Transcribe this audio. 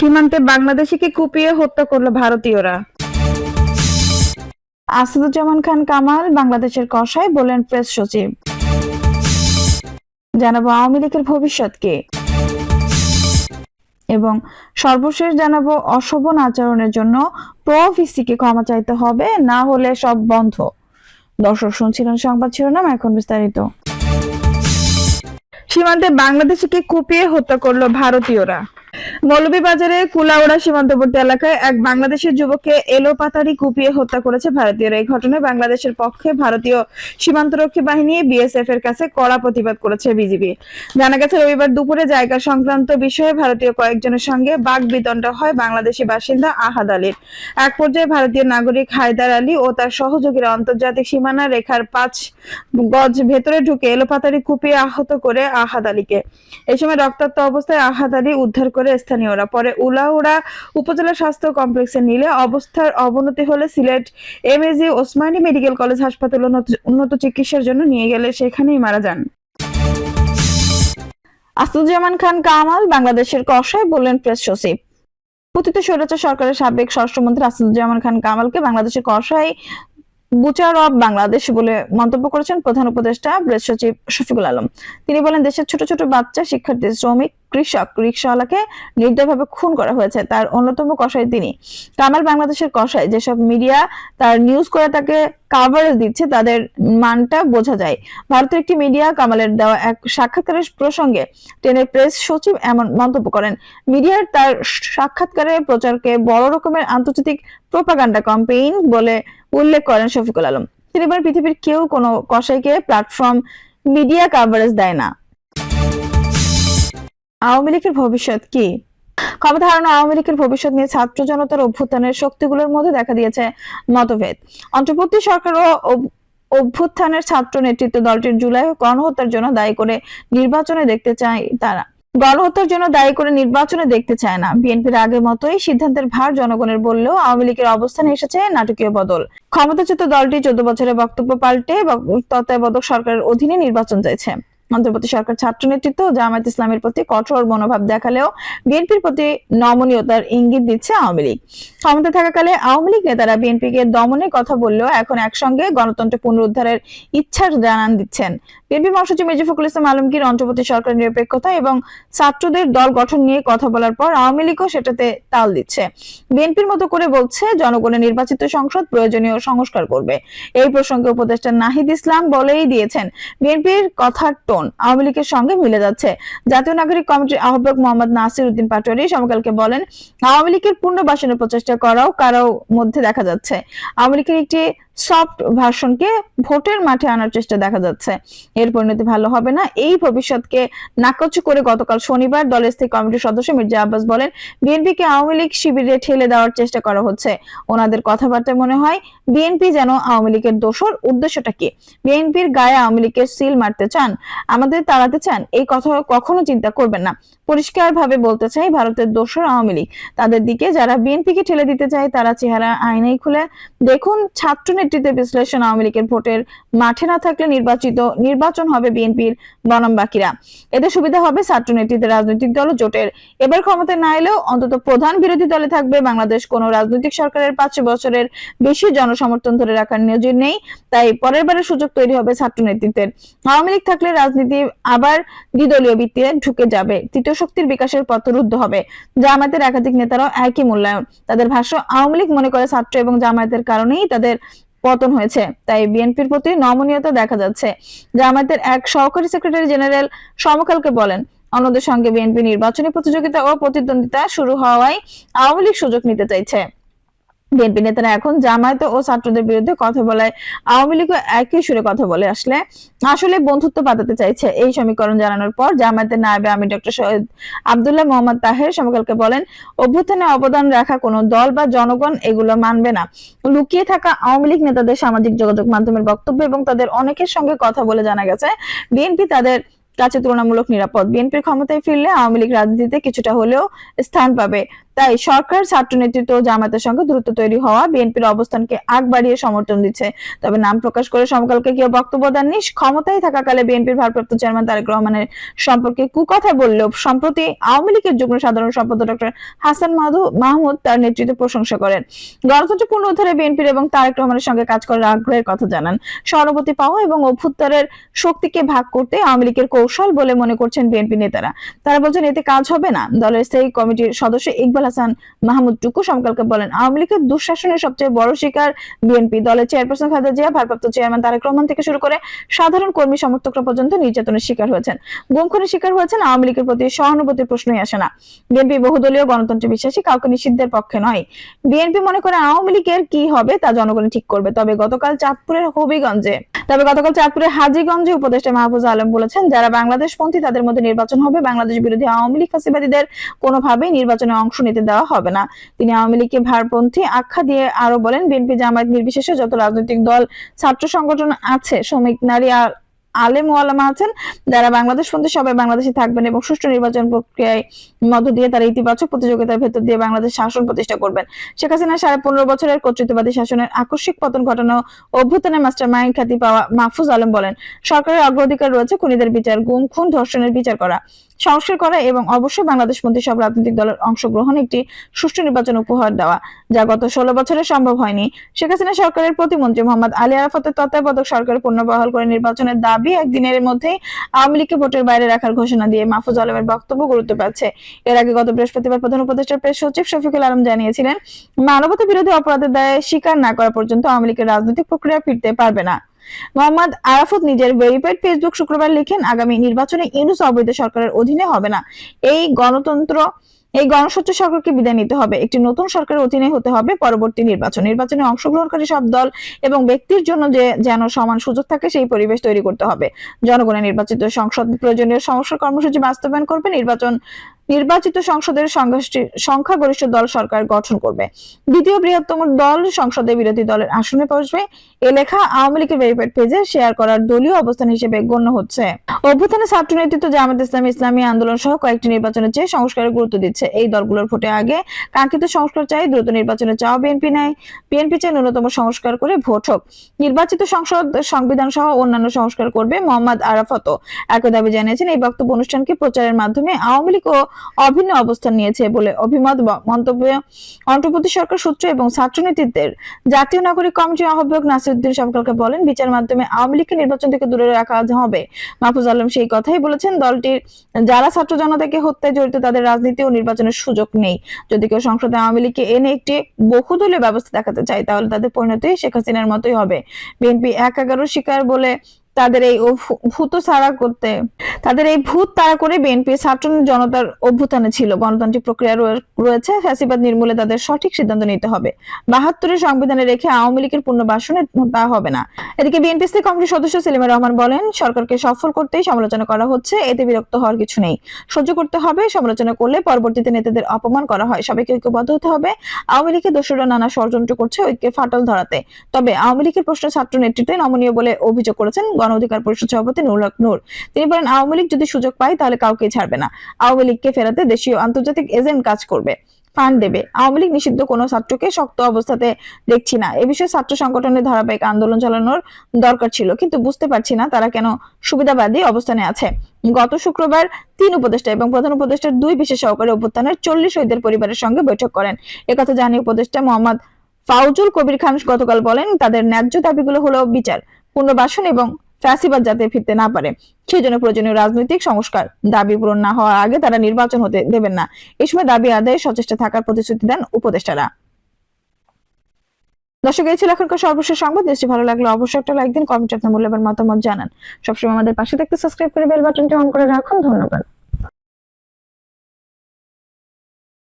সীমান্তে বাংলাদেশিকে কুপিয়ে হত্যা করল ভারতীয়রা। আসাদুজ্জামান খান কামাল বাংলাদেশের কষাই বলেন প্রেস সচিব। জানাব আওয়ামী লীগের ভবিষ্যৎ কি। এবং সর্বশেষ জানাব অশোভন আচরণের জন্য প্রভিসিকে ক্ষমা চাইতে হবে না হলে সব বন্ধ। দর্শক শুনছিলেন সংবাদ শিরোনাম এখন বিস্তারিত। সীমান্তে বাংলাদেশিকে কুপিয়ে হত্যা করল ভারতীয়রা। মৌলভীবাজারে কুলাউড়া সীমান্তবর্তী এলাকায় এক বাংলাদেশের যুবককে এলোপাতাড়ি কুপিয়ে হত্যা করেছে ভারতীয়রা। এই ঘটনায় বাংলাদেশের পক্ষে ভারতীয় সীমান্তরক্ষী বাহিনী বিএসএফ এর কাছে কড়া প্রতিবাদ করেছে বিজিবি জানা গেছে, রবিবার দুপুরে জায়গা সংক্রান্ত বিষয়ে ভারতীয় কয়েকজনের সঙ্গে বাক বিতণ্ডা হয় বাংলাদেশি বাসিন্দা আহাদ আলীর। এক পর্যায়ে ভারতীয় নাগরিক হায়দার আলী ও তার সহযোগীরা আন্তর্জাতিক সীমানা রেখার পাঁচ গজ ভেতরে ঢুকে এলোপাতাড়ি কুপিয়ে আহত করে আহাদ আলীকে। এই সময় রক্তাক্ত অবস্থায় আহাদ আলী উদ্ধার করে স্থানীয়রা। পরে উলাউড়া উপজেলা স্বাস্থ্য কমপ্লেক্সে নিলে অবস্থার অবনতি হলে Sylhet M A G Osmani medical college হাসপাতালে উন্নত- চিকিৎসার জন্য নিয়ে গেলে সেখানেই মারা যান। আসাদুজ্জামান খান কামাল, বাংলাদেশের কষায় বললেন প্রেস সচিব। পতিত স্বৈরাচার সরকারের সাবেক স্বরাষ্ট্রমন্ত্রী আসাদুজ্জামান খান কামালকে বাংলাদেশের কষাই বুচার অব বাংলাদেশ বলে মন্তব্য করেছেন প্রধান উপদেষ্টা প্রেস সচিব শফিকুল আলম। তিনি বলেন, দেশের ছোট ছোট বাচ্চা, শিক্ষার্থী, শ্রমিক কৃষক রিক্সাওয়ালাকে নির্দয়ভাবে খুন করা হয়েছে, তার অন্যতম কষাই তিনি। কামাল বাংলাদেশের কষাই যেসব মিডিয়া তার নিউজ করে তাকে কাভারেজ দিচ্ছে, তাদের মানটা বোঝা যায়। ভারতের একটি মিডিয়া কামালের দেওয়া এক সাক্ষাৎকারের প্রসঙ্গে ট্রেনের প্রেস সচিব এমন মন্তব্য করেন, মিডিয়ার তার সাক্ষাৎকারের প্রচারকে বড় রকমের আন্তর্জাতিক প্রোপাগান্ডা ক্যাম্পেইন বলে উল্লেখ করেন শফিকুল আলম। তিনি পৃথিবীর কেউ কোনো কষাইকে প্ল্যাটফর্ম মিডিয়া কাভারেজ দেয় না। আওয়ামী লীগের ভবিষ্যৎ কি? ক্ষমতা হারানো আওয়ামী লীগের ভবিষ্যৎ নিয়ে ছাত্র জনতার অভ্যুত্থানের শক্তিগুলোর মধ্যে দেখা দিয়েছে মতভেদ। অন্তর্বর্তী অভ্যুত্থানের ছাত্র নেতৃত্ব দলটির জুলাই গণহত্যার জন্য দায়ী করে নির্বাচনে দেখতে চায় তারা। গণহত্যার জন্য দায়ী করে নির্বাচনে দেখতে চায় না। বিএনপির আগের মতোই সিদ্ধান্তের ভার জনগণের বললেও আওয়ামী লীগের অবস্থানে এসেছে নাটকীয় বদল। ক্ষমতাচ্যুত দলটি চোদ্দ বছরের বক্তব্য পাল্টে তত্ত্বাবধায়ক সরকারের অধীনে নির্বাচন চাইছে। অন্তর্বর্তী সরকার ছাত্র নেতৃত্ব জামায়াত ইসলামের প্রতি কঠোর মনোভাব দেখালেও বিএনপির প্রতি নমনীয়তার ইঙ্গিত দিচ্ছে আওয়ামী লীগ। ক্ষমতা থাকাকালে আওয়ামী লীগ নেতারা বিএনপিকে দমনের কথা বললেও এখন একসঙ্গে গণতন্ত্র পুনরুদ্ধারের ইচ্ছার জানান দিচ্ছেন। বিএনপি মহাসচিব মির্জা ইসলাম আলমগীর অন্তর্বর্তী সরকারের নিরপেক্ষতা এবং ছাত্রদের দল গঠন নিয়ে কথা বলার পর আওয়ামী লীগও সেটাতে তাল দিচ্ছে। বিএনপির মতো করে বলছে, জনগণের নির্বাচিত সংসদ প্রয়োজনীয় সংস্কার করবে। এই প্রসঙ্গে উপদেষ্টা নাহিদ ইসলাম বলেই দিয়েছেন, বিএনপির কথার টোন আওয়ামী লীগের সঙ্গে মিলে যাচ্ছে। জাতীয় নাগরিক কমিটির আহ্বায়ক মোহাম্মদ নাসির উদ্দিন পাটোয়ারি সমকালকে বলেন, আওয়ামী লীগের পুনর্বাসনের প্রচেষ্টা করাও কারও মধ্যে দেখা যাচ্ছে। আওয়ামী লীগের একটি সফট ভার্সনকে ভোটের মাঠে আনার চেষ্টা দেখা যাচ্ছে। এর পরিণতি ভালো হবে না। এই ভবিষ্যৎকে নাকচ করে গতকাল শনিবার দলের স্থায়ী কমিটির সদস্য মির্জা আব্বাস বলেন, বিএনপিকে আওয়ামী লীগ শিবিরে ঠেলে দেওয়ার চেষ্টা করা হচ্ছে। ওনাদের কথাবার্তায় মনে হয়, বিএনপি যেন আওয়ামী লীগের দোষর উদ্দেশ্যটা কি? বিএনপির গায়ে আওয়ামী লীগের সিল মারতে চান? আমাদের তাড়াতে চান? এই কথা কখনো চিন্তা করবেন না। পরিষ্কার ভাবে বলতে চাই, ভারতের দোষর আওয়ামী লীগ। তাদের দিকে যারা বিএনপিকে ঠেলে দিতে চায়, তারা চেহারা আয়নাই খুলে দেখুন ছাত্র নেতৃত্বের বিশ্লেষণ আওয়ামী লীগের ভোটের মাঠে না থাকলে নির্বাচিত, নির্বাচন হবে বিএনপির বনাম বাকিরা এতে সুবিধা হবে ছাত্র নেতৃত্বের রাজনৈতিক দল জোটের। এবার ক্ষমতায় না এলেও অন্তত প্রধান বিরোধী দলে থাকবে বাংলাদেশ। কোনো রাজনৈতিক সরকারের পাঁচ বছরের বেশি জনসমর্থন ধরে রাখার নজির নেই। তাই পরের বারের সুযোগ তৈরি হবে ছাত্র নেতৃত্বের। আওয়ামী লীগ থাকলে রাজনীতি আবার দ্বিদলীয় ভিত্তিতে ঢুকে যাবে। তৃতীয় শক্তির বিকাশের পথ রুদ্ধ হবে। জামায়াতের একাধিক নেতারাও একই মূল্যায়ন। তাদের ভাষ্য, আওয়ামী লীগ মনে করে ছাত্র এবং জামায়াতের কারণেই তাদের পতন হয়েছে। তাই বিএনপির প্রতি নমনীয়তা দেখা যাচ্ছে। জামায়াতের এক সহকারী সেক্রেটারি জেনারেল সমকালকে বলেন, অন্যদের সঙ্গে বিএনপি নির্বাচনী প্রতিযোগিতা ও প্রতিদ্বন্দ্বিতা শুরু হওয়ায় আওয়ামী লীগ সুযোগ নিতে চাইছে। বিএনপি নেতারা এখন জামায়াত ও ছাত্রদের বিরুদ্ধে কথা বলায় আওয়ামী লীগও একই সুরে কথা বলে আসলে। আসলে বন্ধুত্ব পাতাতে চাইছে এই সমীকরণ জানানোর পর জামায়াতের নায়েবে আমি ডক্টর সৈয়দ আব্দুল্লাহ মোহাম্মদ তাহের সমকালকে বলেন, অভ্যুত্থানে অবদান রাখা কোনো দল বা জনগণ এগুলো মানবে না। লুকিয়ে থাকা আওয়ামী লীগ নেতাদের সামাজিক যোগাযোগ মাধ্যমের বক্তব্য এবং তাদের অনেকের সঙ্গে কথা বলে জানা গেছে, বিএনপি তাদের কাছে তুলনামূলক নিরাপদ। বিএনপির ক্ষমতায় ফিরলে আওয়ামী লীগ রাজনীতিতে কিছুটা হলেও স্থান পাবে। তাই সরকার ছাত্র নেতৃত্ব ও জামায়াতের সঙ্গে দ্রুত তৈরি হওয়া বিএনপির অবস্থানকে আগ বাড়িয়ে সমর্থন দিচ্ছে। তবে নাম প্রকাশ করে সমকালকে কেউ বক্তব্য দেননি। ক্ষমতায় থাকাকালে বিএনপির ভারপ্রাপ্ত চেয়ারম্যান তারেক রহমানের সম্পর্কে কুকথা বললেও সম্প্রতি আওয়ামী লীগের যুগ্ম সাধারণ সম্পাদক ডক্টর হাসান মাহমুদ তার নেতৃত্বে প্রশংসা করেন। গণতন্ত্র পুনরুদ্ধারে বিএনপির এবং তারেক রহমানের সঙ্গে কাজ করার আগ্রহের কথা জানান। সহানুভূতি পাওয়া এবং অভ্যুত্তরের শক্তিকে ভাগ করতে আওয়ামী লীগের কৌশল বলে মনে করছেন বিএনপি নেতারা। তারা বলছেন, এতে কাজ হবে না। দলের স্থায়ী কমিটির সদস্য ইকবাল হাসান মাহমুদ টুকু সমকালকে বলেন, আওয়ামী লীগের দুঃশাসনের সবচেয়ে বড় শিকার বিএনপি। দলের চেয়ারপারসন খালেদা জিয়া, ভারপ্রাপ্ত চেয়ারম্যান তারেক রহমান থেকে শুরু করে সাধারণ কর্মী সমর্থকরা পর্যন্ত নির্যাতনের শিকার হয়েছেন। গুমখুনের শিকার হয়েছেন আওয়ামী লীগের প্রতি সহানুভূতির প্রশ্নই আসে না। বিএনপি বহুদলীয় গণতন্ত্রে বিশ্বাসী, কাউকে নিষিদ্ধের পক্ষে নয়। বিএনপি মনে করে আওয়ামী লীগের কি হবে তা জনগণ ঠিক করবে। তবে গতকাল চাঁদপুরের হবিগঞ্জে, তবে গতকাল চাঁদপুরের হাজিগঞ্জে উপদেষ্টা মাহফুজ আলম বলেছেন, যারা বাংলাদেশ পন্থী তাদের মধ্যে নির্বাচন হবে, বাংলাদেশ বিরোধী আওয়ামী লীগ ফাঁসিবাদীদের কোনোভাবেই নির্বাচনে অংশ নিতে দেওয়া হবে না। তিনি আওয়ামী লীগকে ভারপন্থী আখ্যা দিয়ে আরও বলেন, বিএনপি, জামায়াত নির্বিশেষে যত রাজনৈতিক দল, ছাত্র সংগঠন আছে, শ্রমিক, নারী আর আলেম ওয়ালামা আছেন, যারা বাংলাদেশ পন্থী সবাই বাংলাদেশে থাকবেন এবং সুষ্ঠু নির্বাচন প্রক্রিয়ায় মধ্য দিয়ে তারা ইতিবাচক প্রতিযোগিতার ভেতর দিয়ে বাংলাদেশ শাসন প্রতিষ্ঠা করবেন। শেখ হাসিনা সাড়ে পনেরো বছরের কর্তৃত্ববাদী শাসনের আকস্মিক পতন ঘটানো অভ্যুত্থানের মাস্টার মাইন্ড খ্যাতি পাওয়া মাহফুজ আলম বলেন, সরকারের অগ্রাধিকার রয়েছে খুনিদের বিচার, গুম, খুন, ধর্ষণের বিচার করা, সংস্কার করা এবং অবশ্যই বাংলাদেশপন্থী সব রাজনৈতিক দলের অংশগ্রহণ একটি সুষ্ঠু নির্বাচন উপহার দেওয়া, যা গত ষোলো বছরে সম্ভব হয়নি। শেখ হাসিনা সরকারের প্রতিমন্ত্রী মোহাম্মদ আলী আরাফাতের তত্ত্বাবধায়ক সরকার পুনর্বহাল করে নির্বাচনের দাবি একদিনের মধ্যেই আওয়ামী লীগকে ভোটের বাইরে রাখার ঘোষণা দিয়ে মাহফুজ আলমের বক্তব্য গুরুত্ব পাচ্ছে। এর আগে গত বৃহস্পতিবার প্রধান উপদেষ্টার প্রেস সচিব শফিকুল আলম জানিয়েছিলেন, মানবতা বিরোধী অপরাধের দায়ে স্বীকার না করা পর্যন্ত আওয়ামী লীগের রাজনৈতিক প্রক্রিয়া ফিরতে পারবে না। মোহাম্মদ আরাফত নিজের ভেরিফাইড ফেসবুক শুক্রবার লিখেন, আগামী নির্বাচনে ইউনুস অবৈধ সরকারের অধীনে হবে না। এই গণতন্ত্র, এই গণস্বচ্ছ সরকারকে বিদায় নিতে হবে। একটি নতুন সরকারের অধীনে হতে হবে পরবর্তী নির্বাচন। নির্বাচনে অংশগ্রহণকারী সব দল এবং ব্যক্তির জন্য যে, যেন সমান সুযোগ থাকে, সেই পরিবেশ তৈরি করতে হবে। জনগণের নির্বাচিত সংসদ প্রয়োজনীয় সংস্কার কর্মসূচি বাস্তবায়ন করবে। নির্বাচন নির্বাচিত সংসদের সংখ্যাগরিষ্ঠ দল সরকার গঠন করবে। দ্বিতীয় বৃহত্তম দল সংসদে বিরোধী দলের আসনে বসবে। এ লেখা আওয়ামী লীগের ভেরিফাইড পেজে শেয়ার করার দলীয় অবস্থান হিসেবে গণ্য হচ্ছে। অভ্যুত্থানে ছাত্র নেতৃত্ব জামাত ইসলামী ইসলামী আন্দোলন সহ কয়েকটি নির্বাচনের চেয়ে সংস্কারের গুরুত্ব দিচ্ছে এই দলগুলোর ভোটে আগে কাঙ্ক্ষিত সংস্কার চাই, দ্রুত নির্বাচনে চাও বিএনপি নেয়। বিএনপি চাই ন্যূনতম সংস্কার করে ভোট হোক। নির্বাচিত সংসদ, সংবিধান সহ অন্যান্য সংস্কার করবে মোহাম্মদ আরাফত একই দাবি জানিয়েছেন এই বক্তব্য অনুষ্ঠানকে প্রচারের মাধ্যমে আওয়ামী লীগ ও অভিন্ন অবস্থান নিয়েছে বলে অভিমত মন্তব্য। অন্তর্বর্তী সরকার সূত্র এবং ছাত্র নেতৃত্বের জাতীয় নাগরিক কমিটির আহ্বায়ক নাসিরুদ্দিন সরকারকে বলেন, বিচার মাধ্যমে আওয়ামী লীগকে নির্বাচন থেকে দূরে রাখা হবে। মাহফুজ আলম সেই কথাই বলেছেন, দলটির যারা ছাত্র জনতাকে হত্যায় জড়িত তাদের রাজনীতি ও নির্বাচনের সুযোগ নেই। যদি কেউ সংসদে আওয়ামী লীগকে এনে একটি বহুদলীয় ব্যবস্থা দেখাতে চায়, তাহলে তাদের পরিণতি শেখ হাসিনার মতোই হবে। বিএনপি এক এগারো শিকার বলে তাদের এই ভূত ছাড়া করতে, তাদের এই ভূত তাড়া করে বিএনপি ছাত্র জনতার অভ্যুত্থানে ছিল। গণতান্ত্রিক প্রক্রিয়া রয়েছে, ফ্যাসিবাদ নির্মূলে তাদের সঠিক সিদ্ধান্ত নিতে হবে। বাহাত্তরের সংবিধানে রেখে আওয়ামী লীগের পুনর্বাসনে তা হবে না। এদিকে বিএনপি স্থায়ী কমিটির সদস্য সেলিমা রহমান বলেন, সরকারকে সফল করতেই সমালোচনা করা হচ্ছে, এতে বিরক্ত হওয়ার কিছু নেই। সহ্য করতে হবে, সমালোচনা করলে পরবর্তীতে নেতাদের অপমান করা হয়। সবাইকে ঐক্যবদ্ধ হতে হবে। আওয়ামী লীগের দোষরা নানা ষড়যন্ত্র করছে ঐক্যে ফাটল ধরাতে। তবে আওয়ামী লীগের প্রশ্ন ছাত্র নেতৃত্বে নমনীয় বলে অভিযোগ করেছেন গণ অধিকার পরিষদ সভাপতি হক নূর। তিনি বলেন, আওয়ামী লীগ যদি সুযোগ পায়, তাহলে কাউকে ছাড়বে না। আওয়ামী লীগকে ফেরাতে দেশীয় আন্তর্জাতিক এজেন্ট কাজ করবে, ফান্ড দেবে। আওয়ামী লীগ নিষিদ্ধ কোনো ছাত্রকে শক্ত অবস্থাতে দেখছি না। এ বিষয়ে ছাত্র সংগঠনের ধারাবাহিক আন্দোলন চালানোর দরকার ছিল, কিন্তু বুঝতে পারছি না তারা কেন সুবিধাবাদী অবস্থানে আছে। গত শুক্রবার তিন উপদেষ্টা এবং প্রধান উপদেষ্টার দুই বিশেষ সহকারী অভ্যুত্থানের চল্লিশ শহীদের পরিবারের সঙ্গে বৈঠক করেন। একথা জানিয়ে উপদেষ্টা মোহাম্মদ ফাউজুল কবির খান গতকাল বলেন, তাদের ন্যায্য দাবিগুলো হলো বিচার, পুনর্বাসন এবং ফ্যাসিবাদ যাতে ফিরতে না পারে। সেই জন্য প্রয়োজনীয় রাজনৈতিক সংস্কার, দাবি পূরণ না হওয়ার আগে তারা নির্বাচন হতে দেবেন না। এই সময় দাবি আদায়ে সচেষ্ট থাকার প্রতিশ্রুতি দেন উপদেষ্টারা। দর্শক, এই ছিল এখনকার সর্বশেষ সংবাদ। দেশটি ভালো লাগল অবশ্যই একটা লাইক দিন, কমেন্ট আপনার মূল্যবান মতামত জানান। সবসময় আমাদের পাশে থাকতে সাবস্ক্রাইব করে বেল বাটনটি অন করে রাখুন। ধন্যবাদ।